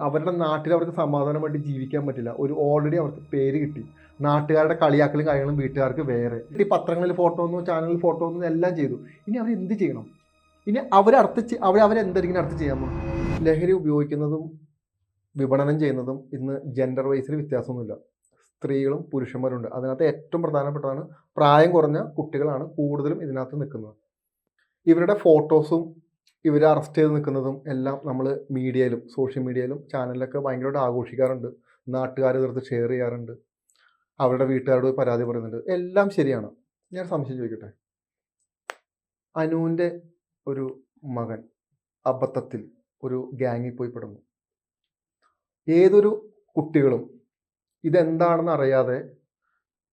അവരുടെ നാട്ടിൽ അവർക്ക് സമാധാനമായിട്ട് ജീവിക്കാൻ പറ്റില്ല. ഒരു ഓൾറെഡി അവർക്ക് പേര് കിട്ടി. നാട്ടുകാരുടെ കളിയാക്കലും കാര്യങ്ങളും വീട്ടുകാർക്ക് വേറെ. ഈ പത്രങ്ങളിൽ ഫോട്ടോ ഒന്നും ചാനലിൽ ഫോട്ടോ ഒന്നും എല്ലാം ചെയ്തു. ഇനി അവർ എന്ത് ചെയ്യണം? ഇനി അവരടുത്ത് അവർ അവരെന്തായിരിക്കും അടുത്ത് ചെയ്യാൻ ലഹരി ഉപയോഗിക്കുന്നതും വിപണനം ചെയ്യുന്നതും ഇന്ന് ജെൻഡർ വൈസിൽ വ്യത്യാസമൊന്നുമില്ല. സ്ത്രീകളും പുരുഷന്മാരുണ്ട്. അതിനകത്ത് ഏറ്റവും പ്രധാനപ്പെട്ടതാണ് പ്രായം കുറഞ്ഞ കുട്ടികളാണ് കൂടുതലും ഇതിനകത്ത് നിൽക്കുന്നത്. ഇവരുടെ ഫോട്ടോസും ഇവരെ അറസ്റ്റ് ചെയ്ത് നിൽക്കുന്നതും എല്ലാം നമ്മൾ മീഡിയയിലും സോഷ്യൽ മീഡിയയിലും ചാനലിലൊക്കെ ഭയങ്കരമായിട്ട് ആഘോഷിക്കാറുണ്ട്. നാട്ടുകാർ തീർത്ത് ഷെയർ ചെയ്യാറുണ്ട്. അവരുടെ വീട്ടുകാരോട് പരാതി പറയുന്നുണ്ട്. എല്ലാം ശരിയാണ്. ഞാൻ സംശയം ചോദിക്കട്ടെ? അനുവിന്റെ ഒരു മകൻ അബദ്ധത്തിൽ ഒരു ഗ്യാങ്ങിൽ പോയി പെടുന്നു. ഏതൊരു കുട്ടികളും ഇതെന്താണെന്ന് അറിയാതെ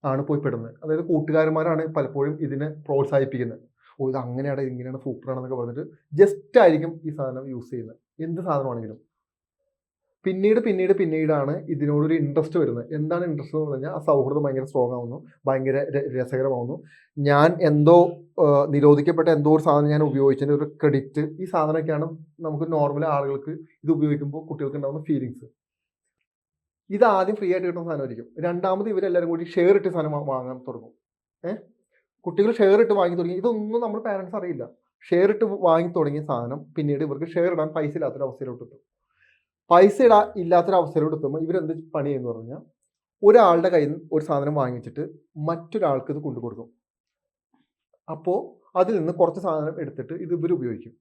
ആണ് പോയി പെടുന്നത്. അതായത് കൂട്ടുകാരന്മാരാണ് പലപ്പോഴും ഇതിനെ പ്രോത്സാഹിപ്പിക്കുന്നത്. ഓ ഇത് അങ്ങനെയാണ് ഇങ്ങനെയാണ് സൂപ്പറാണെന്നൊക്കെ പറഞ്ഞിട്ട് ജസ്റ്റ് ആയിരിക്കും ഈ സാധനം യൂസ് ചെയ്യുന്നത്. എന്ത് സാധനമാണെങ്കിലും. പിന്നീട് പിന്നീട് പിന്നീടാണ് ഇതിനോടൊരു ഇൻട്രസ്റ്റ് വരുന്നത്. എന്താണ് ഇൻട്രസ്റ്റ് എന്ന് പറഞ്ഞാൽ ആ സൗഹൃദം ഭയങ്കര സ്ട്രോങ് ആവുന്നു ഭയങ്കര രസകരമാവുന്നു. ഞാൻ എന്തോ നിരോധിക്കപ്പെട്ട എന്തോ ഒരു സാധനം ഞാൻ ഉപയോഗിച്ചതിന്റെ ഒരു ക്രെഡിറ്റ് ഈ സാധനമൊക്കെയാണ് നമുക്ക് നോർമൽ ആളുകൾക്ക് ഇത് ഉപയോഗിക്കുമ്പോൾ കുട്ടികൾക്ക് ഉണ്ടാകുന്ന ഫീലിങ്സ് ഇത് ആദ്യം ഫ്രീ ആയിട്ട് കിട്ടുന്ന സാധനമായിരിക്കും. രണ്ടാമത് ഇവരെല്ലാവരും കൂടി ഷെയർ ഇട്ട് സാധനം വാങ്ങാൻ തുടങ്ങും. ഏഹ് കുട്ടികൾ ഷെയർ ഇട്ട് വാങ്ങി തുടങ്ങി. ഇതൊന്നും നമ്മൾ പാരൻസ് അറിയില്ല. ഷെയർ ഇട്ട് വാങ്ങി തുടങ്ങിയ സാധനം പിന്നീട് ഇവർക്ക് ഷെയർ ഇടാൻ പൈസ ഇല്ലാത്തൊരവസ്ഥയിലോട്ട് എത്തും. പൈസ ഇടാ ഇല്ലാത്തൊരവസ്ഥയിലോട്ട് എത്തുമ്പോൾ ഇവരെന്ത് പണി എന്ന് പറഞ്ഞാൽ ഒരാളുടെ കയ്യിൽ നിന്ന് ഒരു സാധനം വാങ്ങിച്ചിട്ട് മറ്റൊരാൾക്ക് ഇത് കൊണ്ടു കൊടുക്കും. അപ്പോൾ അതിൽ നിന്ന് കുറച്ച് സാധനം എടുത്തിട്ട് ഇത് ഇവർ ഉപയോഗിക്കും.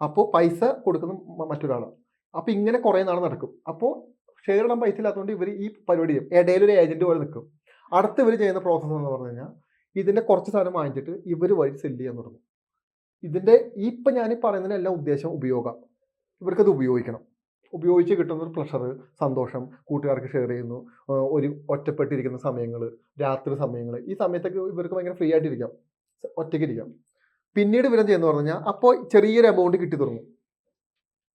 അപ്പോൾ പൈസ കൊടുക്കുന്ന മറ്റൊരാളാണ് അപ്പോൾ ഇങ്ങനെ കുറേ നാൾ നടക്കും. അപ്പോൾ ഷെയർ ഇടാൻ പൈസ ഇല്ലാത്തതുകൊണ്ട് ഇവർ ഈ പരിപാടി ചെയ്യും. ഇടയിലൊരു ഏജന്റ് പോലെ നിൽക്കും അടുത്ത ഇവർ ചെയ്യുന്ന പ്രോസസ്സ് എന്ന് പറഞ്ഞു കഴിഞ്ഞാൽ ഇതിന്റെ കുറച്ച് സാധനം വാങ്ങിച്ചിട്ട് ഇവർ വഴി സെൽ ചെയ്യാൻ തുടങ്ങും. ഇതിന്റെ ഈ ഇപ്പം ഞാൻ പറയുന്നതിന് പറയുന്നതിനെല്ലാം ഉദ്ദേശം ഉപയോഗം. ഇവർക്കത് ഉപയോഗിക്കണം. ഉപയോഗിച്ച് കിട്ടുന്ന ഒരു പ്ലഷർ സന്തോഷം കൂട്ടുകാർക്ക് ഷെയർ ചെയ്യുന്നു. ഒരു ഒറ്റപ്പെട്ടിരിക്കുന്ന സമയങ്ങൾ രാത്രി സമയങ്ങൾ ഈ സമയത്തൊക്കെ ഇവർക്ക് ഭയങ്കര ഫ്രീ ആയിട്ടിരിക്കാം. ഒറ്റയ്ക്ക് ഇരിക്കാം പിന്നീട് ഇവരെന്ത് ചെയ്യുന്നു പറഞ്ഞു കഴിഞ്ഞാൽ അപ്പോൾ ചെറിയൊരു എമൗണ്ട് കിട്ടി തുടങ്ങും.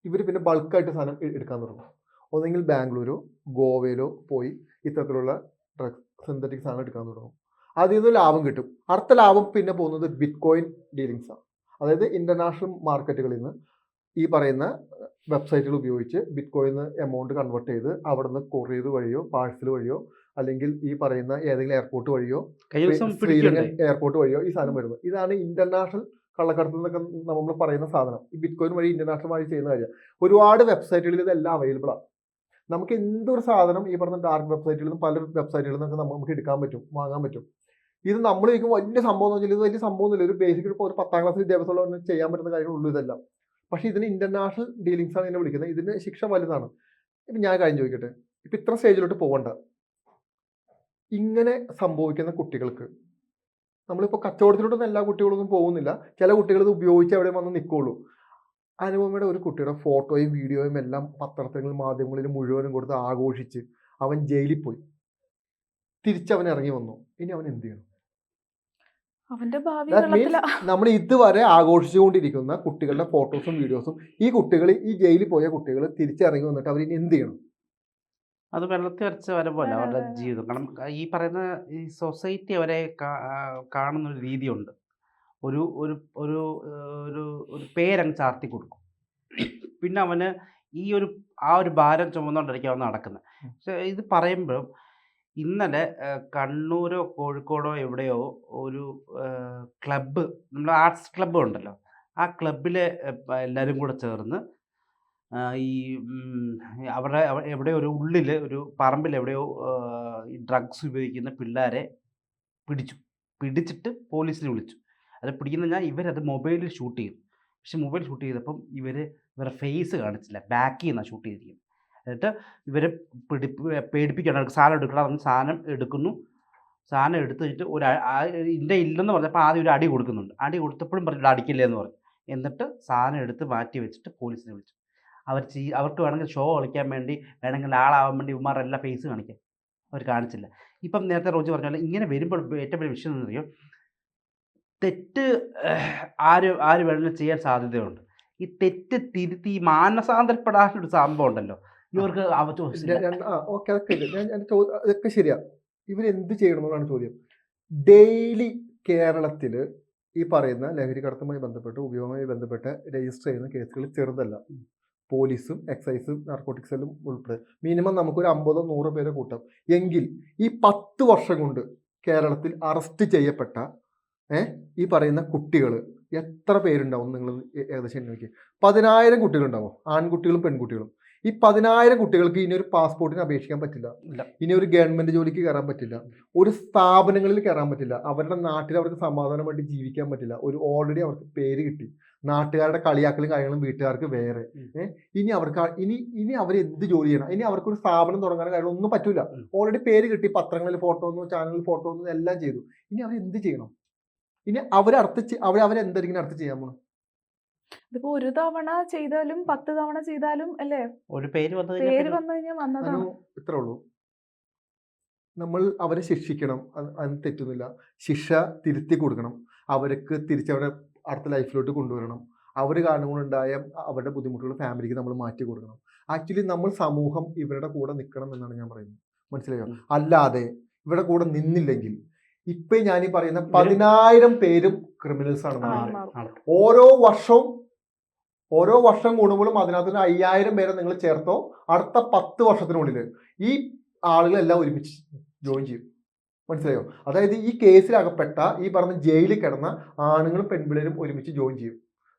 ഇവർ പിന്നെ ബൾക്കായിട്ട് സാധനം എടുക്കാൻ തുടങ്ങും. ഒന്നെങ്കിൽ ബാംഗ്ലൂരോ ഗോവയിലോ പോയി ഇത്തരത്തിലുള്ള ഡ്രഗ് സിന്തറ്റിക് സാധനം എടുക്കാൻ തുടങ്ങും. അതിൽ നിന്ന് ലാഭം കിട്ടും. അടുത്ത ലാഭം പിന്നെ പോകുന്നത് ബിറ്റ് കോയിൻ ഡീലിങ്സ് ആണ്. അതായത് ഇന്റർനാഷണൽ മാർക്കറ്റുകളിൽ നിന്ന് ഈ പറയുന്ന വെബ്സൈറ്റുകൾ ഉപയോഗിച്ച് ബിറ്റ് കോയിൻ എമൗണ്ട് കൺവേർട്ട് ചെയ്ത് അവിടെ നിന്ന് കൊറിയർ വഴിയോ പാഴ്സൽ വഴിയോ അല്ലെങ്കിൽ ഈ പറയുന്ന ഏതെങ്കിലും എയർപോർട്ട് വഴിയോ ശ്രീലങ്കൻ എയർപോർട്ട് വഴിയോ ഈ സാധനം വരുന്നത്. ഇതാണ് ഇന്റർനാഷണൽ കള്ളക്കടത്ത് എന്നൊക്കെ നമ്മൾ പറയുന്ന സാധനം. ഈ ബിറ്റ് കോയിൻ വഴി ഇന്റർനാഷണൽ വഴി ചെയ്യുന്ന കാര്യം. ഒരുപാട് വെബ്സൈറ്റുകളിൽ ഇതെല്ലാം അവൈലബിൾ ആണ്. നമുക്ക് എന്തൊരു സാധനം ഈ പറഞ്ഞ ഡാർക്ക് വെബ്സൈറ്റുകളിൽ നിന്നും പല വെബ്സൈറ്റുകളിൽ നിന്നൊക്കെ നമുക്ക് എടുക്കാൻ പറ്റും വാങ്ങാൻ പറ്റും. ഇത് നമ്മൾ ചോദിക്കും വലിയ സംഭവം എന്ന് വെച്ചാൽ ഇത് വലിയ സംഭവമൊന്നുമില്ല ഒരു ബേസിക് ഒരു പത്താം ക്ലാസ് വിദ്യാഭ്യാസമുള്ള ചെയ്യാൻ പറ്റുന്ന കാര്യങ്ങളുള്ളൂ ഇതെല്ലാം. പക്ഷേ ഇതിന് ഇന്റർനാഷണൽ ഡീലിങ്സ് ആണ് ഇതിനെ വിളിക്കുന്നത്. ഇതിന് ശിക്ഷ വലുതാണ്. ഇപ്പം ഞാൻ കാര്യം ചോദിക്കട്ടെ? ഇപ്പം ഇത്ര സ്റ്റേജിലോട്ട് പോകണ്ട ഇങ്ങനെ സംഭവിക്കുന്ന കുട്ടികൾക്ക് നമ്മളിപ്പോൾ കച്ചവടത്തിലോട്ടൊന്നും എല്ലാ കുട്ടികളൊന്നും പോകുന്നില്ല. ചില കുട്ടികൾ ഇത് ഉപയോഗിച്ച് അവിടെ വന്ന് നിൽക്കുള്ളൂ അനുപമയുടെ ഒരു കുട്ടിയുടെ ഫോട്ടോയും വീഡിയോയും എല്ലാം പത്രത്തിലും മാധ്യമങ്ങളിലും മുഴുവനും കൊടുത്ത് ആഘോഷിച്ച് അവൻ ജയിലിൽ പോയി. തിരിച്ചവൻ ഇറങ്ങി വന്നു. ഇനി അവൻ എന്ത് ചെയ്യണം? അവന്റെ ഭാവി നമ്മൾ ഇതുവരെ ആഘോഷിച്ചുകൊണ്ടിരിക്കുന്ന കുട്ടികളുടെ ഫോട്ടോസും വീഡിയോസും ഈ കുട്ടികൾ ഈ ജയിലിൽ പോയ കുട്ടികൾ തിരിച്ചിറങ്ങി വന്നിട്ട് അവർ ഇനി എന്ത് ചെയ്യണം? അത് വെള്ളത്തിൽ വരച്ച വര പോലെ അവരുടെ ജീവിതം. കാരണം ഈ പറയുന്ന ഈ സൊസൈറ്റി അവരെ കാണുന്ന ഒരു രീതിയുണ്ട്. ഒരു ഒരു ഒരു ഒരു ഒരു പേരങ്ങ് ചാർത്തി കൊടുക്കും. പിന്നെ അവന് ഈ ഒരു ആ ഒരു ഭാരം ചുമന്നുകൊണ്ടിരിക്കും അവൻ നടക്കുന്നത് പക്ഷെ ഇത് പറയുമ്പോഴും ഇന്നലെ കണ്ണൂരോ കോഴിക്കോടോ എവിടെയോ ഒരു ക്ലബ്ബ് നമ്മുടെ ആർട്സ് ക്ലബ്ബ് ഉണ്ടല്ലോ. ആ ക്ലബ്ബിലെ എല്ലാവരും കൂടെ ചേർന്ന് ഈ അവരുടെ എവിടെയോ ഒരു ഉള്ളിൽ ഒരു പറമ്പിൽ എവിടെയോ ഈ ഡ്രഗ്സ് ഉപയോഗിക്കുന്ന പിള്ളേരെ പിടിച്ചു. പിടിച്ചിട്ട് പോലീസിനെ വിളിച്ചു. അത് പിടിക്കുന്ന ഞാൻ ഇവരത് മൊബൈലിൽ ഷൂട്ട് ചെയ്തു പക്ഷെ മൊബൈൽ ഷൂട്ട് ചെയ്തപ്പം ഇവർ ഇവരുടെ ഫേസ് കാണിച്ചില്ല. ബാക്കിൽ നിന്നാണ് ഷൂട്ട് ചെയ്തിരിക്കുന്നത് എന്നിട്ട് ഇവരെ പിടി പേടിപ്പിക്കണം സാധനം എടുക്കണം. പറഞ്ഞ് സാധനം എടുക്കുന്നു. സാധനം എടുത്ത് വെച്ചിട്ട് ഒരു ഇന്റെ ഇല്ലെന്ന് പറഞ്ഞപ്പോൾ ആദ്യം ഒരു അടി കൊടുക്കുന്നുണ്ട്. അടി കൊടുത്തപ്പോഴും പറഞ്ഞു അടിക്കില്ല എന്ന് പറഞ്ഞു. എന്നിട്ട് സാധനം എടുത്ത് മാറ്റി വെച്ചിട്ട് പോലീസിനെ വിളിച്ചു. അവർ ചെയ് അവർക്ക് വേണമെങ്കിൽ ഷോ കളിക്കാൻ വേണ്ടി വേണമെങ്കിൽ ആളാവാൻ വേണ്ടി ഉമാരെല്ലാം ഫേസ് കാണിക്കാം അവർ കാണിച്ചില്ല. ഇപ്പം നേരത്തെ റോജി പറഞ്ഞ പോലെ ഇങ്ങനെ വരുമ്പോൾ ഏറ്റവും വലിയ വിഷയം എന്ന് പറയും തെറ്റ് ആര് ആര് വേണമെങ്കിലും ചെയ്യാൻ സാധ്യതയുണ്ട്. ഈ തെറ്റ് തിരുത്തി മാനസാന്തരപ്പെടാനൊരു സംഭവം ഉണ്ടല്ലോ. ഇവർക്ക് ഓക്കെ അതൊക്കെ. ഞാൻ ശരിയാ. ഇവരെന്ത് ചെയ്യണമെന്നാണ് ചോദ്യം. ഡെയിലി കേരളത്തിൽ ഈ പറയുന്ന ലഹരി കടത്തുമായി ബന്ധപ്പെട്ട് ഉപയോഗവുമായി ബന്ധപ്പെട്ട് രജിസ്റ്റർ ചെയ്യുന്ന കേസുകൾ ചെറുതല്ല. പോലീസും എക്സൈസും നാർക്കോട്ടിക്സിലും ഉൾപ്പെടെ. മിനിമം നമുക്കൊരു അമ്പതോ നൂറോ പേരെ കൂട്ടാം. എങ്കിൽ ഈ പത്ത് വർഷം കൊണ്ട് കേരളത്തിൽ അറസ്റ്റ് ചെയ്യപ്പെട്ട ഏഹ് ഈ പറയുന്ന കുട്ടികൾ എത്ര പേരുണ്ടാവും നിങ്ങൾ ഏകദേശം നോക്കി പതിനായിരം കുട്ടികളുണ്ടാവും. ആൺകുട്ടികളും പെൺകുട്ടികളും. ഈ പതിനായിരം കുട്ടികൾക്ക് ഇനി ഒരു പാസ്പോർട്ടിന് അപേക്ഷിക്കാൻ പറ്റില്ല. ഇനി ഒരു ഗവൺമെന്റ് ജോലിക്ക് കയറാൻ പറ്റില്ല. ഒരു സ്ഥാപനങ്ങളിൽ കയറാൻ പറ്റില്ല. അവരുടെ നാട്ടിൽ അവർക്ക് സമാധാനമായിട്ട് ജീവിക്കാൻ പറ്റില്ല. ഒരു ഓൾറെഡി അവർക്ക് പേര് കിട്ടി. നാട്ടുകാരുടെ കളിയാക്കലും കാര്യങ്ങളും വീട്ടുകാർക്ക് വേറെ. ഇനി അവർക്ക് ഇനി ഇനി അവർ എന്ത് ജോലി ചെയ്യണം? ഇനി അവർക്ക് ഒരു സ്ഥാപനം തുടങ്ങാൻ കാര്യങ്ങളൊന്നും പറ്റൂല. പറ്റില്ല ഓൾറെഡി പേര് കിട്ടി. പത്രങ്ങളിൽ ഫോട്ടോ ഒന്നും ചാനലിൽ ഫോട്ടോ ഒന്നും എല്ലാം ചെയ്തു. ഇനി അവർ എന്ത് ചെയ്യണം? ഇനി അവരടുത്ത് അവർ അവരെന്തായിരിക്കും അടുത്ത് ചെയ്യാൻ പോകണം ഇതിപ്പോ ഒരു തവണ ചെയ്താലും പത്ത് തവണ ചെയ്താലും അല്ലേ? ഒരു പേര് വന്നു പേര് വന്നു കഴിഞ്ഞാൽ വന്നതാണ് ഇത്രേ ഉള്ളൂ. നമ്മൾ അവരെ ശിക്ഷിക്കണം. അത് അതിന് തെറ്റുന്നില്ല ശിക്ഷ തിരുത്തി കൊടുക്കണം. അവർക്ക് തിരിച്ചവരെ അടുത്ത ലൈഫിലോട്ട് കൊണ്ടുവരണം. അവർ കാരണം കൊണ്ടുണ്ടായ അവരുടെ ബുദ്ധിമുട്ടുകൾ ഫാമിലിക്ക് നമ്മൾ മാറ്റി കൊടുക്കണം. ആക്ച്വലി നമ്മൾ സമൂഹം ഇവരുടെ കൂടെ നിൽക്കണം എന്നാണ് ഞാൻ പറയുന്നത്. മനസ്സിലായോ? അല്ലാതെ ഇവരുടെ കൂടെ നിന്നില്ലെങ്കിൽ ഇപ്പൊ ഞാൻ ഈ പറയുന്ന പതിനായിരം പേരും ക്രിമിനൽസ്. ആണ്. ഓരോ വർഷവും ഓരോ വർഷം കൂടുമ്പോഴും അതിനകത്ത് അയ്യായിരം പേരെ നിങ്ങൾ ചേർത്തോ അടുത്ത പത്ത് വർഷത്തിനുള്ളിൽ ഈ ആളുകളെല്ലാം ഒരുമിച്ച് ജോയിൻ ചെയ്യും. മനസ്സിലായോ? അതായത് ഈ കേസിലകപ്പെട്ട ഈ പറഞ്ഞ ജയിലിൽ കിടന്ന ആണുങ്ങളും പെൺപിള്ളേരും ഒരുമിച്ച് ജോയിൻ ചെയ്യും.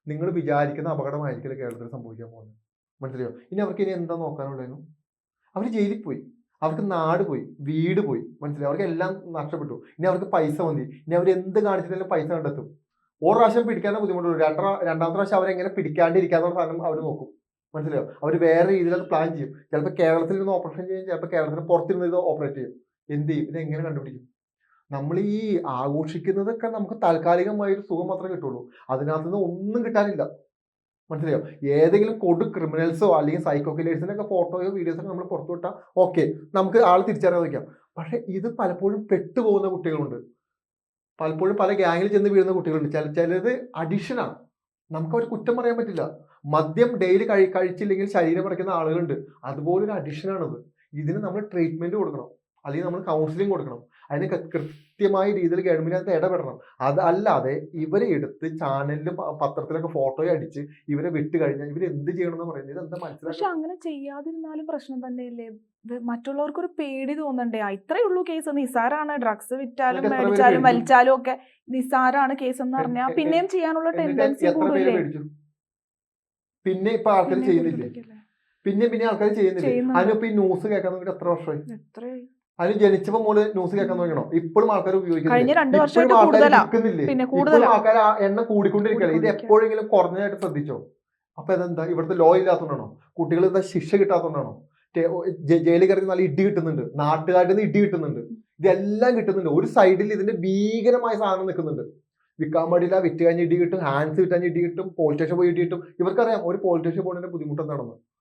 നിങ്ങൾ വിചാരിക്കുന്ന അപകടമായിരിക്കില്ല കേരളത്തിൽ സംഭവിക്കാൻ പോകുന്നത്. മനസ്സിലായോ? ഇനി അവർക്ക് ഇനി എന്താ നോക്കാനുള്ളതെന്നു അവർ ജയിലിൽ പോയി. അവർക്ക് നാട് പോയി വീട് പോയി. മനസ്സിലായി? അവർക്ക് എല്ലാം നഷ്ടപ്പെട്ടു. ഇനി അവർക്ക് പൈസ മതി. ഇനി അവർ എന്ത് കാണിച്ചിട്ടാലും പൈസ കണ്ടെത്തും. ഒരു പ്രാവശ്യം പിടിക്കാൻ ബുദ്ധിമുട്ടുള്ളൂ രണ്ടാ രണ്ടാമത്തെ പ്രാവശ്യം അവരെങ്ങനെ പിടിക്കാണ്ടിരിക്കാന്നുള്ള സാധനം അവർ നോക്കും. മനസ്സിലായോ? അവർ വേറെ രീതിയിൽ അത് പ്ലാൻ ചെയ്യും. ചിലപ്പോൾ കേരളത്തിൽ നിന്ന് ഓപ്പറേഷൻ ചെയ്യും ചിലപ്പോൾ കേരളത്തിന് പുറത്തിരുന്ന് ഇത് ഓപ്പറേറ്റ് ചെയ്യും. എന്ത് ചെയ്യും? ഇത് എങ്ങനെ കണ്ടുപിടിക്കും? നമ്മൾ ഈ ആഘോഷിക്കുന്നതൊക്കെ നമുക്ക് താൽക്കാലികമായ ഒരു സുഖം മാത്രമേ കിട്ടുള്ളൂ. അതിനകത്ത് നിന്ന് ഒന്നും കിട്ടാനില്ല. മനസ്സിലായോ? ഏതെങ്കിലും കൊടു ക്രിമിനൽസോ അല്ലെങ്കിൽ സൈക്കോ കില്ലേഴ്സിനൊക്കെ ഫോട്ടോയോ വീഡിയോസൊക്കെ നമ്മൾ പുറത്തു വിട്ടാൽ ഓക്കെ നമുക്ക് ആൾ തിരിച്ചറിയാൻ വയ്ക്കാം പക്ഷേ ഇത് പലപ്പോഴും പെട്ടുപോകുന്ന കുട്ടികളുണ്ട്. പലപ്പോഴും പല ഗ്യാങ്ങിൽ ചെന്ന് വീഴുന്ന കുട്ടികളുണ്ട്. ചില ചിലത് അഡിഷനാണ് നമുക്ക് അവർ കുറ്റം പറയാൻ പറ്റില്ല. മദ്യം ഡെയിലി കഴി കഴിച്ചില്ലെങ്കിൽ ശരീരം പറിക്കുന്ന ആളുകളുണ്ട്. അതുപോലൊരു അഡിഷനാണത് ഇതിന് നമ്മൾ ട്രീറ്റ്മെന്റ് കൊടുക്കണം. അല്ലെങ്കിൽ നമ്മൾ കൗൺസിലിംഗ് കൊടുക്കണം. അതിന് കൃത്യമായ രീതിയിൽ ഗവൺമെന്റ് അതിനകത്ത് ഇടപെടണം. അത് അല്ലാതെ ഇവരെ എടുത്ത് ചാനലിലും പത്രത്തിലൊക്കെ ഫോട്ടോ അടിച്ച് ഇവരെ വിട്ട് കഴിഞ്ഞാൽ ഇവർ എന്ത് ചെയ്യണം എന്ന് പറയുന്നത് എന്താ പക്ഷെ മനസ്സിലാക്കുക അങ്ങനെ ചെയ്യാതിരുന്നാലും പ്രശ്നം തന്നെയല്ലേ? മറ്റുള്ളവർക്ക് ഒരു പേടി തോന്നണ്ടേ? ഇത്രയേ ഇത്രേ ഉള്ളൂ കേസ്. നിസാരാണ്. ഡ്രഗ്സ് വിറ്റാലും മേടിച്ചാലും വലിച്ചാലും ഒക്കെ നിസാരാണ് കേസ് എന്ന് പറഞ്ഞാൽ പിന്നെയും ചെയ്യാനുള്ള ടെൻഡൻസി കൂടില്ലേ പിന്നെ ഇപ്പൊ ആൾക്കാർ ചെയ്യുന്നില്ലേ? പിന്നെ പിന്നെ ആൾക്കാർ ചെയ്യുന്നില്ലേ? അതിനൊപ്പം ഈ ന്യൂസ് കേൾക്കാൻ വേണ്ടി എത്ര വർഷമായി? അതിന് ജനിച്ചപ്പോ മോൾ ന്യൂസ് കേൾക്കാൻ തുടങ്ങണോ ഇപ്പോഴും ആൾക്കാർ ഉപയോഗിക്കുന്നില്ലേ? ആൾക്കാർ എണ്ണം കൂടിക്കൊണ്ടിരിക്കുകയാണ്. ഇത് എപ്പോഴെങ്കിലും കുറഞ്ഞതായിട്ട് ശ്രദ്ധിച്ചോ? അപ്പൊ ഇതെന്താ? ഇവിടുത്തെ ലോ ഇല്ലാത്തതുകൊണ്ടാണോ? കുട്ടികൾ എന്താ ശിക്ഷ കിട്ടാത്തതുകൊണ്ടാണോ? ജ- ജയിലിൽ കയറി നല്ല ഇടി കിട്ടുന്നുണ്ട്. നാട്ടുകാരിൽ നിന്ന് ഇടി കിട്ടുന്നുണ്ട്. ഇതെല്ലാം കിട്ടുന്നുണ്ട്. ഒരു സൈഡിൽ ഇതിന്റെ ഭീകരമായ സാധനം നിൽക്കുന്നുണ്ട്. വിൽക്കാൻ പാടില്ല വിറ്റ് കഴിഞ്ഞ് ഇടി കിട്ടും ഹാൻഡ്സ് വിറ്റാൻ ഇടി കിട്ടും പോലീസ് സ്റ്റേഷൻ പോയി ഇടി കിട്ടും. ഇവർക്കറിയാം ഒരു പോലീസ് സ്റ്റേഷൻ പോകുന്നതിന്റെ ബുദ്ധിമുട്ട് എന്താണെന്ന്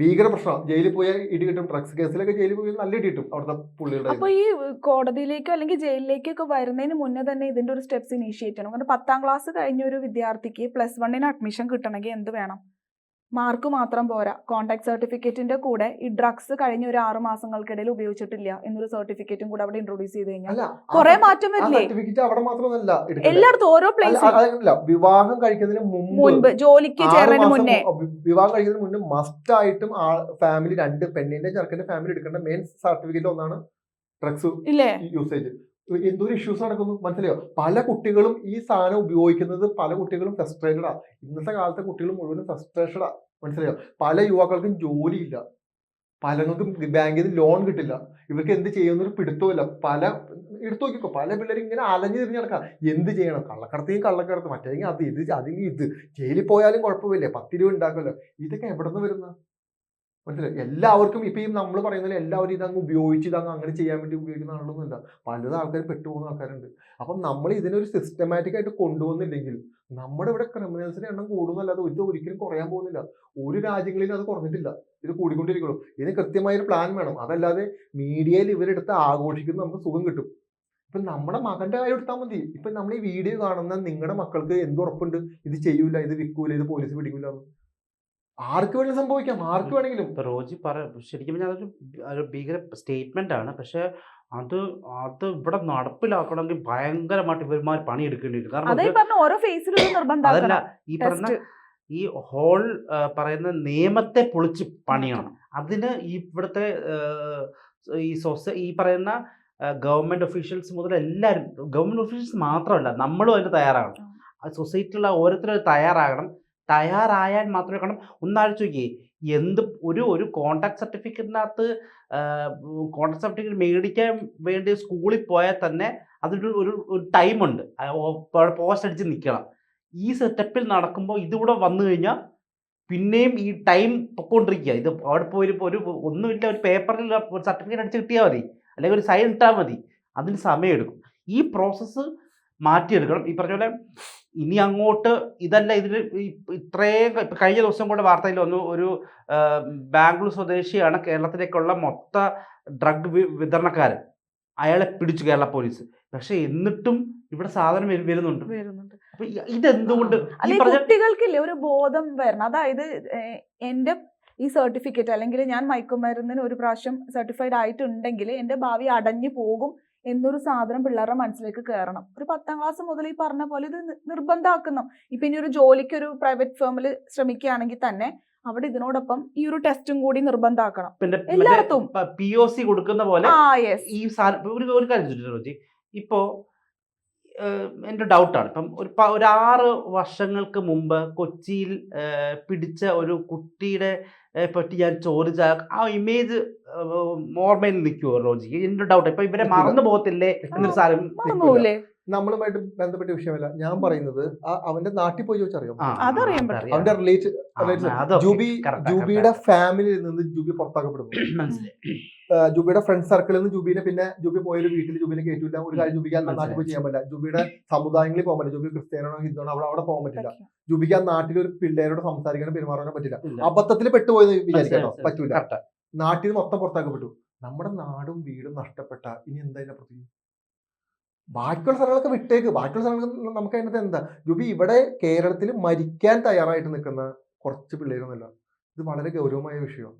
ഭീകര പ്രശ്നം. ജയിലിൽ പോയാൽ ഇടി കിട്ടും ഡ്രഗ്സ് കേസിലൊക്കെ ജയിലിൽ പോയി നല്ല ഇടി കിട്ടും അവിടുത്തെ പുള്ളിയുടെ അപ്പൊ ഈ കോടതിയിലേക്കോ അല്ലെങ്കിൽ ജയിലിലേക്കൊക്കെ വരുന്നതിന് മുന്നേ തന്നെ ഇതിന്റെ ഒരു സ്റ്റെപ്സ് ഇനീഷ്യേറ്റ് ചെയ്യണം. കാരണം പത്താം ക്ലാസ് കഴിഞ്ഞ ഒരു വിദ്യാർത്ഥിക്ക് പ്ലസ് വണ്ണിന് അഡ്മിഷൻ കിട്ടണമെങ്കിൽ എന്ത് വേണം? മാർക്ക് മാത്രം പോരാ. കോൺടാക്ട് സർട്ടിഫിക്കറ്റിന്റെ കൂടെ ഈ ഡ്രഗ്സ് കഴിഞ്ഞ ഒരു ആറ് മാസങ്ങൾക്കിടയിൽ ഉപയോഗിച്ചിട്ടില്ല എന്നൊരു സർട്ടിഫിക്കറ്റും കൂടെ അവിടെ ഇൻട്രോഡ്യൂസ് ചെയ്ത് കഴിഞ്ഞാൽ കുറെ മാറ്റം വരില്ല? സർട്ടിഫിക്കറ്റ് അവിടെ മാത്രമല്ല. എല്ലായിടത്തും ഓരോ പ്ലേസ് വിവാഹം കഴിക്കുന്നതിന് മുമ്പ് ജോലിക്ക് ചേർന്നതിന് ചേരുന്നതിന് മുന്നേ. വിവാഹം കഴിക്കുന്നതിന് മുന്നേ മസ്റ്റ് ആയിട്ടും ഫാമിലി രണ്ട് പെണ്ണിന്റെ ചെറുക്കന്റെ ഫാമിലി എടുക്കേണ്ട മെയിൻ സർട്ടിഫിക്കറ്റ് ഒന്നാണ് ഡ്രഗ്സ് യൂസേജ് എന്തൊരു ഇഷ്യൂസ് നടക്കുന്നു? മനസ്സിലായോ? പല കുട്ടികളും ഈ സാധനം ഉപയോഗിക്കുന്നത് പല കുട്ടികളും ഫ്രസ്ട്രേറ്റഡാ ഇന്നത്തെ കാലത്തെ കുട്ടികൾ മുഴുവനും ഫ്രസ്ട്രേഷഡാ മനസ്സിലായോ? പല യുവാക്കൾക്കും ജോലിയില്ല. പലർക്കും ബാങ്കിൽ നിന്ന് ലോൺ കിട്ടില്ല. ഇവർക്ക് എന്ത് ചെയ്യുന്നൊരു പിടുത്തമില്ല പല എടുത്തു നോക്കിക്കോ. പല പിള്ളേരും ഇങ്ങനെ അലഞ്ഞു തിരിഞ്ഞ് നടക്കാം. എന്ത് ചെയ്യണം? കള്ളക്കടത്തെയും കള്ളക്കടത്ത്. മറ്റേ അത് ഇത് അതിന് ഇത്. ജയിലിൽ പോയാലും കുഴപ്പമില്ലേ. പത്ത് രൂപ ഉണ്ടാക്കുമല്ലോ. ഇതൊക്കെ എവിടെ നിന്ന് വരുന്ന? മനസ്സിലായി? എല്ലാവർക്കും ഇപ്പം ഈ നമ്മൾ പറയുന്നത് എല്ലാവരും ഇതങ്ങ് ഉപയോഗിച്ച് ഇതങ്ങ് അങ്ങനെ ചെയ്യാൻ വേണ്ടി ഉപയോഗിക്കുന്ന പലത് ആൾക്കാർ പെട്ടുപോകുന്ന ആൾക്കാരുണ്ട്. അപ്പം നമ്മൾ ഇതിനൊരു സിസ്റ്റമാറ്റിക് ആയിട്ട് കൊണ്ടുവന്നില്ലെങ്കിൽ നമ്മുടെ ഇവിടെ ക്രിമിനൽസിന്റെ എണ്ണം കൂടുന്നല്ലാതെ ഇത് ഒരിക്കലും കുറയാൻ പോകുന്നില്ല. ഒരു രാജ്യങ്ങളിലും അത് കുറഞ്ഞിട്ടില്ല. ഇത് കൂടിക്കൊണ്ടിരിക്കുള്ളൂ. ഇതിന് കൃത്യമായ ഒരു പ്ലാൻ വേണം. അതല്ലാതെ മീഡിയയിൽ ഇവരെടുത്ത് ആഘോഷിക്കുന്ന നമുക്ക് സുഖം കിട്ടും. ഇപ്പൊ നമ്മുടെ മകന്റെ കാര്യം എടുത്താൽ മതി. ഇപ്പൊ നമ്മൾ ഈ വീഡിയോ കാണുന്ന നിങ്ങളുടെ മക്കൾക്ക് എന്തുറപ്പുണ്ട്? ഇത് ചെയ്യൂല ഇത് വിൽക്കൂല ഇത് പോലീസ് പിടിക്കൂല എന്ന്. ആർക്ക് വേണമെങ്കിലും സംഭവിക്കാം ആർക്ക് വേണമെങ്കിലും ഇപ്പൊ റോജി പറ ശരിക്കും പറഞ്ഞാൽ അതൊരു ഒരു ഭീകര സ്റ്റേറ്റ്മെന്റ് ആണ്. പക്ഷെ അത് അത് ഇവിടെ നടപ്പിലാക്കണമെങ്കിൽ ഭയങ്കരമായിട്ട് ഇവന്മാർ പണിയെടുക്കേണ്ടി വരും. കാരണം അതേ ഒരു- പറഞ്ഞ ഓരോ ഫേസിലും അതല്ല ഈ പറഞ്ഞ ഈ ഹോൾ പറയുന്ന നിയമത്തെ പൊളിച്ച് പണിയാണ്. അതിന് ഈ ഇവിടുത്തെ ഈ സൊസൈ ഈ പറയുന്ന ഗവൺമെന്റ് ഒഫീഷ്യൽസ് മുതൽ എല്ലാവരും ഗവൺമെന്റ് ഒഫീഷ്യൽസ് മാത്രമല്ല നമ്മളും അതിന് തയ്യാറാകണം. ആ സൊസൈറ്റിയിലുള്ള ഓരോരുത്തരും തയ്യാറാകണം. തയ്യാറായാൽ മാത്രമേ കാരണം ഒന്നാഴ്ച നോക്കിയേ എന്ത് ഒരു ഒരു കോണ്ടാക്ട് സർട്ടിഫിക്കറ്റിനകത്ത് കോണ്ടാക്ട് സർട്ടിഫിക്കറ്റ് മേടിക്കാൻ വേണ്ടി സ്കൂളിൽ പോയാൽ തന്നെ അതിനൊരു ഒരു ഒരു ടൈമുണ്ട് പോസ്റ്റ് അടിച്ച് നിൽക്കണം. ഈ സെറ്റപ്പിൽ നടക്കുമ്പോൾ ഇതിവിടെ വന്നു കഴിഞ്ഞാൽ പിന്നെയും ഈ ടൈം പൊക്കോണ്ടിരിക്കുക. ഇത് അവിടെ പോയി ഒരു ഒന്നുമില്ല ഒരു പേപ്പറിൽ ഒരു സർട്ടിഫിക്കറ്റ് അടിച്ച് കിട്ടിയാൽ മതി. അല്ലെങ്കിൽ ഒരു സൈൻ ഇട്ടാൽ മതി. അതിന് സമയമെടുക്കും. ഈ പ്രോസസ്സ് മാറ്റിയെടുക്കണം. ഈ പറഞ്ഞ പോലെ ഇനി അങ്ങോട്ട് ഇതല്ല ഇതിൽ ഇത്രയും കഴിഞ്ഞ ദിവസം കൂടെ വാർത്തയിൽ വന്നു. ഒരു ബാംഗ്ലൂർ സ്വദേശിയാണ് കേരളത്തിലേക്കുള്ള മൊത്ത ഡ്രഗ് വിതരണക്കാരൻ. അയാളെ പിടിച്ചു കേരള പോലീസ്. പക്ഷെ എന്നിട്ടും ഇവിടെ സാധനം വരു- വരുന്നുണ്ട്. വരുന്നുണ്ട്. ഇതെന്തുകൊണ്ട്? കുട്ടികൾക്കില്ലേ ഒരു ബോധം വരണം. അതായത് എന്റെ എന്റെ ഈ സർട്ടിഫിക്കറ്റ് അല്ലെങ്കിൽ ഞാൻ മയക്കുമരുന്നിന് ഒരു പ്രാവശ്യം സർട്ടിഫൈഡ് ആയിട്ടുണ്ടെങ്കിൽ എന്റെ ഭാവി അടഞ്ഞു പോകും എന്നൊരു സാധനം പിള്ളേരുടെ മനസ്സിലേക്ക് കയറണം ഒരു പത്താം ക്ലാസ് മുതൽ ഈ പറഞ്ഞ പോലെ ഇത് നിർബന്ധമാക്കുന്നു ഇപ്പൊ ഇനി ഒരു ജോലിക്ക് ഒരു പ്രൈവറ്റ് ഫേമിൽ ശ്രമിക്കുകയാണെങ്കിൽ തന്നെ അവിടെ ഇതിനോടൊപ്പം ഈ ഒരു ടെസ്റ്റും കൂടി നിർബന്ധമാക്കണം പിന്നെ എല്ലായിടത്തും. പി ഒ സി കൊടുക്കുന്ന പോലെ ഈ ഒരു കാര്യം ഇപ്പോൾ എന്റെ ഡൗട്ടാണ്. ഇപ്പം ഒരു ഒരു ആറ് വർഷങ്ങൾക്ക് മുമ്പ് കൊച്ചിയിൽ പിടിച്ച ഒരു കുട്ടിയുടെ പറ്റി ഞാൻ ചോദിച്ച ആ ഇമേജ് ഓർമ്മയിൽ നിൽക്കുമോ റോജി? എന്റെ ഡൗട്ട്. ഇപ്പം ഇവരെ. മറന്നു പോകത്തില്ലേ? എന്നൊരു സാധനം നമ്മളുമായിട്ട് ബന്ധപ്പെട്ട വിഷയമല്ല. ഞാൻ പറയുന്നത് ആ അവന്റെ നാട്ടിൽ പോയി ചോദിച്ചറിയാം. അവന്റെ റിലേറ്റ് ജൂബി ജൂബിയുടെ ഫാമിലിയിൽ നിന്ന് ജൂബി പുറത്താക്കപ്പെടുന്നു. ജൂബിയുടെ ഫ്രണ്ട് സർക്കിളിൽ നിന്ന് ജൂബിനെ പിന്നെ ജൂബി പോയൊരു വീട്ടിൽ ജൂബിനെ കയറ്റില്ല ഒരു കാര്യം ജൂബിക്ക് ആ നാട്ടിൽ പോയി ചെയ്യാൻ പറ്റില്ല. ജൂബിയുടെ സമുദായങ്ങളിൽ പോകാൻ പറ്റില്ല. ജൂബി ക്രിസ്ത്യാനോ ഹിന്ദുവാണോ അവിടെ അവിടെ പോകാൻ പറ്റില്ല. ജൂബിക്ക് ആ നാട്ടിൽ ഒരു പിള്ളേരോട് സംസാരിക്കാനോ പെരുമാറാനോ പറ്റില്ല. അബദ്ധത്തിൽ പെട്ടുപോയെന്ന് വിചാരിക്കാനോ പറ്റൂല. നാട്ടിൽ നിന്ന് മൊത്തം പുറത്താക്കപ്പെട്ടു. നമ്മുടെ നാടും വീടും നഷ്ടപ്പെട്ട ഇനി എന്താ അതിനെ പ്രതി ബാക്കിയുള്ള സ്ഥലങ്ങളൊക്കെ വിട്ടേക്ക്. ബാക്കിയുള്ള സ്ഥലങ്ങൾ നമുക്ക് അതിനകത്ത് എന്താ? ജുബി ഇവിടെ കേരളത്തിൽ മരിക്കാൻ തയ്യാറായിട്ട് നിൽക്കുന്ന കുറച്ച് പിള്ളേരൊന്നുമല്ല. ഇത് വളരെ ഗൗരവമായ വിഷയമാണ്.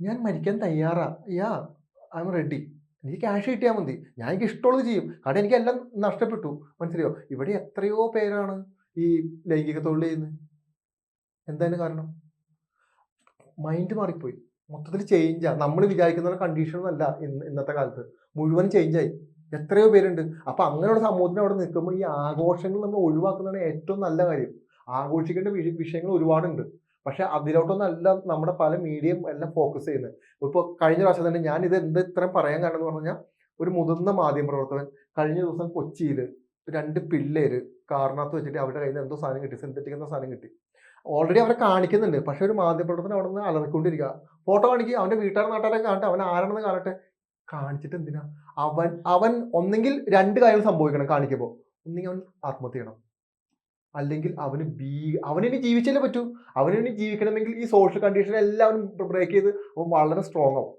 ഞാൻ മരിക്കാൻ തയ്യാറാ. യാ ഐ എം റെഡി എനിക്ക് ക്യാഷ് കിട്ടിയാൽ മതി. ഞാൻ എനിക്ക് ഇഷ്ടമുള്ളത് ചെയ്യും. കാരണം എനിക്ക് എല്ലാം നഷ്ടപ്പെട്ടു. മനസ്സിലായോ? ഇവിടെ എത്രയോ പേരാണ് ഈ ലൈംഗിക തൊഴിൽ ചെയ്യുന്നത്. എന്താണ് കാരണം? മൈൻഡ് മാറിപ്പോയി. മൊത്തത്തിൽ ചേഞ്ചാ നമ്മൾ വിചാരിക്കുന്ന കണ്ടീഷൻ അല്ല ഇന്ന് ഇന്നത്തെ കാലത്ത്. മുഴുവൻ ചേഞ്ചായി എത്രയോ പേരുണ്ട്. അപ്പൊ അങ്ങനെയുള്ള സമൂഹത്തിന് അവിടെ നിൽക്കുമ്പോൾ ഈ ആഘോഷങ്ങൾ നമ്മൾ ഒഴിവാക്കുന്നതാണ് ഏറ്റവും നല്ല കാര്യം. ആഘോഷിക്കേണ്ട വിഷ- വിഷയങ്ങൾ ഒരുപാടുണ്ട്. പക്ഷെ അതിലോട്ടൊന്നല്ല നമ്മുടെ പല മീഡിയം എല്ലാം ഫോക്കസ് ചെയ്യുന്നത്. ഇപ്പോൾ കഴിഞ്ഞ പ്രാവശ്യം തന്നെ ഞാൻ ഇത് എന്ത് ഇത്രയും പറയാൻ കാരണം എന്ന് പറഞ്ഞാൽ ഒരു മുതിർന്ന മാധ്യമ പ്രവർത്തകൻ കഴിഞ്ഞ ദിവസം കൊച്ചിയിൽ രണ്ട് പിള്ളേര് കാറിനകത്ത് വെച്ചിട്ട് അവരുടെ കയ്യിൽ നിന്ന് എന്തോ സാധനം കിട്ടി സിന്തറ്റിക് എന്തോ സാധനം കിട്ടി. ഓൾറെഡി അവരെ കാണിക്കുന്നുണ്ട്. പക്ഷെ ഒരു മാധ്യമപ്രവർത്തനം അവിടെ നിന്ന് അലറിക്കൊണ്ടിരിക്കുക. ഫോട്ടോ കാണിക്കുക അവന്റെ വീട്ടുകാർ നാട്ടുകാരെ കാണട്ടെ അവൻ ആരാണെന്ന് കാണട്ടെ കാണിച്ചിട്ട് എന്തിനാ അവൻ അവൻ ഒന്നെങ്കിൽ രണ്ട് കാര്യങ്ങൾ സംഭവിക്കണം കാണിക്കുമ്പോൾ ഒന്നെങ്കിൽ അവൻ ആത്മഹത്യ ചെയ്യണം. അല്ലെങ്കിൽ അവന് ബീ അവനിനി ജീവിച്ചല്ലേ പറ്റൂ. അവനിനി ജീവിക്കണമെങ്കിൽ ഈ സോഷ്യൽ കണ്ടീഷൻ എല്ലാം അവൻ ബ്രേക്ക് ചെയ്ത് അവൻ വളരെ സ്ട്രോങ് ആവും.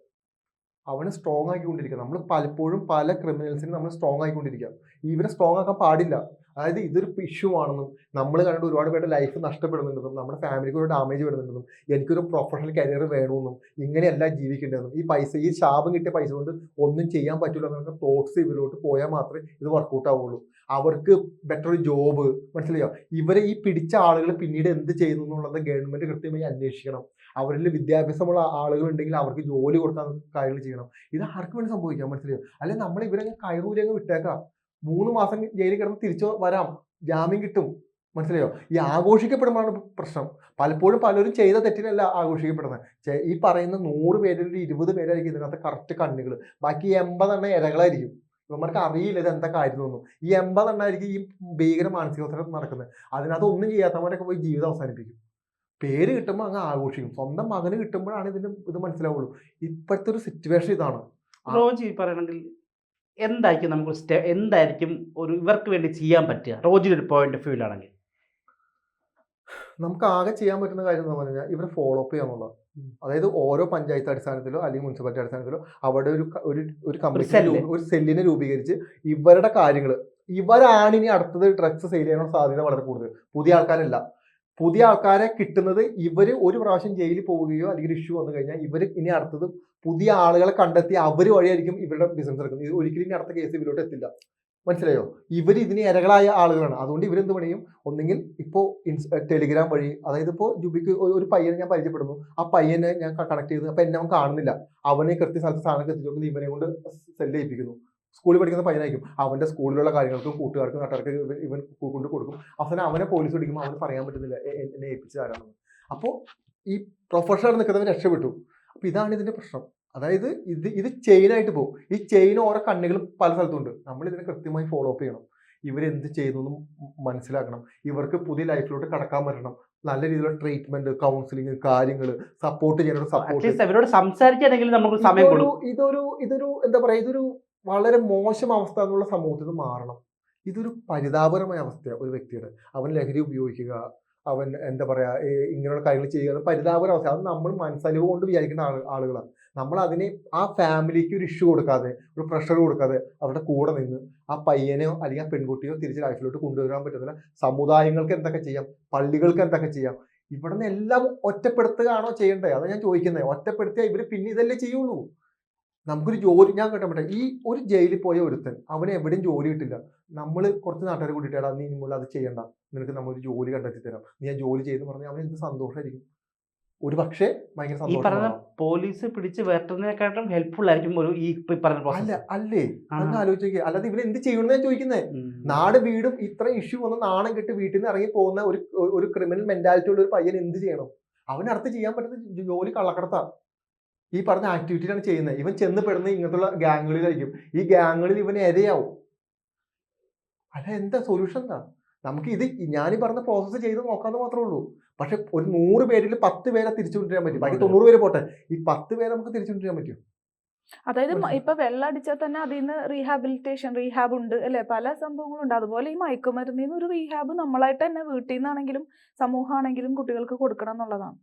അവന് സ്ട്രോങ് ആക്കിക്കൊണ്ടിരിക്കുക നമ്മൾ പലപ്പോഴും പല ക്രിമിനൽസിനും നമ്മൾ സ്ട്രോങ് ആയിക്കൊണ്ടിരിക്കുക ഇവനെ സ്ട്രോങ് ആക്കാൻ പാടില്ല. അതായത് ഇതൊരു ഇഷ്യൂ ആണെന്നും നമ്മൾ കണ്ടിട്ട് ഒരുപാട് പേരുടെ ലൈഫ് നഷ്ടപ്പെടുന്നുണ്ടെന്നും നമ്മുടെ ഫാമിലിക്ക് ഒരു ഡാമേജ് വരുന്നുണ്ടെന്നും എനിക്കൊരു പ്രൊഫഷണൽ കരിയർ വേണമെന്നും ഇങ്ങനെയല്ല ജീവിക്കേണ്ടതെന്നും ഈ പൈസ ഈ ശാപം കിട്ടിയ പൈസ കൊണ്ട് ഒന്നും ചെയ്യാൻ പറ്റില്ല എന്നൊക്കെ തോട്ട്സ് ഇവരോട്ട് പോയാൽ മാത്രമേ ഇത് വർക്കൗട്ട് ആവുള്ളൂ. അവർക്ക് ബെറ്റർ ജോബ് മനസ്സിലായോ? ഇവരെ ഈ പിടിച്ച ആളുകൾ പിന്നീട് എന്ത് ചെയ്യുന്നു എന്നുള്ളത് ഗവൺമെന്റ് കൃത്യമായി അന്വേഷിക്കണം. അവരിൽ വിദ്യാഭ്യാസമുള്ള ആളുകൾ ഉണ്ടെങ്കിൽ അവർക്ക് ജോലി കൊടുക്കാൻ കാര്യങ്ങൾ ചെയ്യണം. ഇത് ആർക്കും വേണ്ടി സംഭവിക്കാം മനസ്സിലായോ? അല്ലെങ്കിൽ നമ്മൾ ഇവരെ കയറൂരി അങ്ങ് വിട്ടേക്കാം. മൂന്ന് മാസം ജയിലിൽ കിടന്ന് തിരിച്ചു വരാം. ജാമ്യം കിട്ടും. മനസ്സിലായോ? ഈ ആഘോഷിക്കപ്പെടുമ്പോഴാണ് പ്രശ്നം. പലപ്പോഴും പലരും ചെയ്ത തെറ്റിനല്ല ആഘോഷിക്കപ്പെടുന്നത്. ഈ പറയുന്ന നൂറ് പേരിൽ ഒരു ഇരുപത് പേരായിരിക്കും ഇതിനകത്ത് കറക്റ്റ് കണ്ണുകൾ ബാക്കി എൺപതെണ്ണം ഇരകളായിരിക്കും. ഇവന്മാർക്ക് അറിയില്ല ഇത് എന്താ കാര്യം ഒന്നും ഈ എൺപതെണ്ണായിരിക്കും ഈ ഭീകര മാനസികോത്തരം നടക്കുന്നത്. അതിനകത്ത് ഒന്നും ചെയ്യാത്തവരൊക്കെ പോയി ജീവിതം അവസാനിപ്പിക്കും. പേര് കിട്ടുമ്പോൾ അങ്ങ് ആഘോഷിക്കും. സ്വന്തം മകന് കിട്ടുമ്പോഴാണ് ഇതിന്റെ ഇത് മനസ്സിലാവുള്ളൂ. ഇപ്പോഴത്തെ ഒരു സിറ്റുവേഷൻ ഇതാണ്. പറയണമെങ്കിൽ എന്തായിരിക്കും നമുക്ക് സ്റ്റെ എന്തായിരിക്കും ഒരു ഇവർക്ക് വേണ്ടി ചെയ്യാൻ പറ്റുക? റോജിന്റെ ഒരു പോയിന്റ് ഓഫ് വ്യൂലാണെങ്കിൽ നമുക്ക് ആകെ ചെയ്യാൻ പറ്റുന്ന കാര്യം എന്ന് പറഞ്ഞാൽ ഇവരെ ഫോളോ അപ്പ് ചെയ്യാന്നുള്ളത് അതായത് ഓരോ പഞ്ചായത്ത് അടിസ്ഥാനത്തിലോ അല്ലെങ്കിൽ മുനിസിപ്പാലിറ്റി അടിസ്ഥാനത്തിലോ അവിടെ ഒരു ഒരു ഒരു കമ്മിറ്റി ഒരു സെല്ലിനെ രൂപീകരിച്ച് ഇവരുടെ കാര്യങ്ങൾ ഇവരാണ് ഇനി അടുത്തത് ഡ്രഗ്സ് സെയിൽ ചെയ്യാനുള്ള സാധ്യത വളരെ കൂടുതൽ പുതിയ ആൾക്കാരല്ല. പുതിയ ആൾക്കാരെ കിട്ടുന്നത് ഇവർ ഒരു പ്രാവശ്യം ജയിലിൽ പോവുകയോ അല്ലെങ്കിൽ ഇഷ്യൂ വന്നു കഴിഞ്ഞാൽ ഇവർ ഇനി അടുത്തത് പുതിയ ആളുകളെ കണ്ടെത്തി അവർ വഴിയായിരിക്കും ഇവരുടെ ബിസിനസ് നടക്കുന്നത്. ഇത് ഒരിക്കലും ഇനി അടുത്ത കേസ് ഇവരോട്ട് എത്തില്ല. മനസ്സിലായോ? ഇവർ ഇതിന് ഇരകളായ ആളുകളാണ്. അതുകൊണ്ട് ഇവരെന്ത് പണിയും? ഒന്നെങ്കിൽ ഇപ്പോൾ ടെലിഗ്രാം വഴി അതായത് ഇപ്പോൾ ജുബിക്ക് ഒരു- ഒരു പയ്യനെ ഞാൻ പരിചയപ്പെടുന്നു. ആ പയ്യനെ ഞാൻ കണക്ട് ചെയ്തു അപ്പം എന്നെ അവൻ കാണുന്നില്ല. അവനെ കൃത്യ സ്ഥലത്ത് സാധനം എത്തിച്ചു ഇവനെ കൊണ്ട് സെല്ല് ചെയ്യിപ്പിക്കുന്നു. സ്കൂളിൽ പഠിക്കുന്ന പയ്യനായിരിക്കും. അവന്റെ സ്കൂളിലുള്ള കാര്യങ്ങൾക്കും കൂട്ടുകാർക്കും നാട്ടുകാർക്കും ഇവൻ കൊണ്ട് കൊടുക്കും. അവസാനം അവനെ പോലീസ് പിടിക്കുമ്പോൾ അവന് പറയാൻ പറ്റുന്നില്ല എന്നെ ഏൽപ്പിച്ച ആരാണെന്ന് അപ്പോൾ ഈ പ്രൊഫഷണൽ നിൽക്കുന്നവൻ രക്ഷപ്പെട്ടു. അപ്പോൾ ഇതാണ് ഇതിന്റെ പ്രശ്നം. അതായത് ഇത് ഇത് ചെയിനായിട്ട് പോകും. ഈ ചെയിൻ ഓരോ കണ്ണുകളും പല സ്ഥലത്തുണ്ട്. നമ്മൾ ഇതിനെ കൃത്യമായി ഫോളോ അപ്പ് ചെയ്യണം. ഇവരെന്ത് ചെയ്യുന്നു മനസ്സിലാക്കണം. ഇവർക്ക് പുതിയ ലൈഫിലോട്ട് കടക്കാൻ പറ്റണം നല്ല രീതിയിലുള്ള ട്രീറ്റ്മെന്റ് കൗൺസിലിംഗ് കാര്യങ്ങൾ സപ്പോർട്ട് ചെയ്യാനുള്ള സപ്പോർട്ട് അവരോട് സംസാരിക്കാനെങ്കിലും നമുക്ക് സമയം ഇതൊരു ഇതൊരു ഇതൊരു എന്താ പറയാ ഇതൊരു വളരെ മോശം അവസ്ഥ എന്നുള്ള സമൂഹത്തിൽ നിന്ന് മാറണം. ഇതൊരു പരിതാപകരമായ അവസ്ഥയാണ് ഒരു വ്യക്തിയുടെ. അവൻ ലഹരി ഉപയോഗിക്കുക അവൻ എന്താ പറയാ ഇങ്ങനെയുള്ള കാര്യങ്ങൾ ചെയ്യുക പരിതാപകര അവസ്ഥ അത് നമ്മൾ മനസ്സലിവ് കൊണ്ട് വിചാരിക്കുന്ന ആൾ ആളുകളാണ് നമ്മൾ അതിനെ ആ ഫാമിലിക്ക് ഒരു ഇഷ്യൂ കൊടുക്കാതെ ഒരു പ്രഷർ കൊടുക്കാതെ അവരുടെ കൂടെ നിന്ന് ആ പയ്യനെയോ അല്ലെങ്കിൽ ആ പെൺകുട്ടിയോ തിരിച്ച് ലൈഫിലോട്ട് കൊണ്ടുവരാൻ പറ്റുന്നില്ല. സമുദായങ്ങൾക്ക് എന്തൊക്കെ ചെയ്യാം? പള്ളികൾക്ക് എന്തൊക്കെ ചെയ്യാം? ഇവിടെ നിന്ന് എല്ലാം ഒറ്റപ്പെടുത്തുകയാണോ ചെയ്യേണ്ടത്? അതാണ് ഞാൻ ചോദിക്കുന്നത് ഒറ്റപ്പെടുത്തിയാൽ ഇവർ പിന്നെ ഇതല്ലേ ചെയ്യുള്ളൂ. നമുക്കൊരു ജോലി ഞാൻ കേട്ടെ ഈ ഒരു ജയിലിൽ പോയ ഒരുത്തൻ അവന് എവിടെയും ജോലി കിട്ടില്ല. നമ്മൾ കുറച്ച് നാട്ടുകാരെ കൂട്ടിയിട്ടാ നീ ഇനി അത് ചെയ്യണ്ട. നിനക്ക് നമ്മളൊരു ജോലി കണ്ടെത്തി തരാം. നീ ആ ജോലി ചെയ്തെന്ന് പറഞ്ഞാൽ അവന് എന്ത് സന്തോഷമായിരിക്കും ഒരു പക്ഷേ ഭയങ്കര ഈ പറഞ്ഞ പോലീസ് പിടിച്ച് വരുത്തുന്നതിനെക്കാട്ടും ഹെൽപ്ഫുൾ ആയിരിക്കും ഒരു ഈ പറഞ്ഞ അല്ല അല്ലേ? അതൊന്ന് ആലോചിക്കുക അല്ലാതെ ഇവൻ എന്ത് ചെയ്യണമെന്ന് ഞാൻ ചോദിക്കുന്നത് നാട് വീടും ഇത്ര ഇഷ്യൂ വന്ന് നാണം കെട്ട് വീട്ടിൽ നിന്ന് ഇറങ്ങി പോകുന്ന ഒരു ഒരു ക്രിമിനൽ മെന്റാലിറ്റി ഉള്ള ഒരു പയ്യൻ എന്ത് ചെയ്യണം? അവനടുത്ത് ചെയ്യാൻ പറ്റുന്ന ജോലി കള്ളക്കടത്താ. ഈ പറഞ്ഞ ആക്ടിവിറ്റിയാണ് ചെയ്യുന്നത്. ഇവൻ ചെന്ന് പെടുന്ന ഇങ്ങനത്തുള്ള ഗ്യാങ്ങുകളിലായിരിക്കും ഈ ഗ്യാങ്ങുകളിൽ ഇവൻ ഇരയാവും. അല്ല എന്താ സൊല്യൂഷൻ എന്താ? നമുക്ക് ഇത് ഞാനീ പറഞ്ഞ പ്രോസസ്സ് ചെയ്ത് നോക്കാന്ന് മാത്രമേ ഉള്ളൂ. പക്ഷെ ഒരു നൂറ് പേരിൽ പത്ത് പേരെ തിരിച്ചു കൊണ്ടുവരാൻ പറ്റും. ബാക്കി തൊണ്ണൂറ് പേര് പോട്ടെ. ഈ പത്ത് പേരെ നമുക്ക് തിരിച്ചു കൊണ്ടുവരാൻ പറ്റും. അതായത്. ഇപ്പൊ വെള്ളം അടിച്ചാൽ തന്നെ അതിൽ നിന്ന് റീഹാബിലിറ്റേഷൻ റീഹാബ് ഉണ്ട് അല്ലെ? പല സംഭവങ്ങളും ഉണ്ട്. അതുപോലെ ഈ മയക്കുമരുന്നിൽ നിന്ന് ഒരു റീഹാബ് നമ്മളായിട്ട് തന്നെ വീട്ടിൽ നിന്നാണെങ്കിലും സമൂഹമാണെങ്കിലും കുട്ടികൾക്ക് കൊടുക്കണം എന്നുള്ളതാണ്.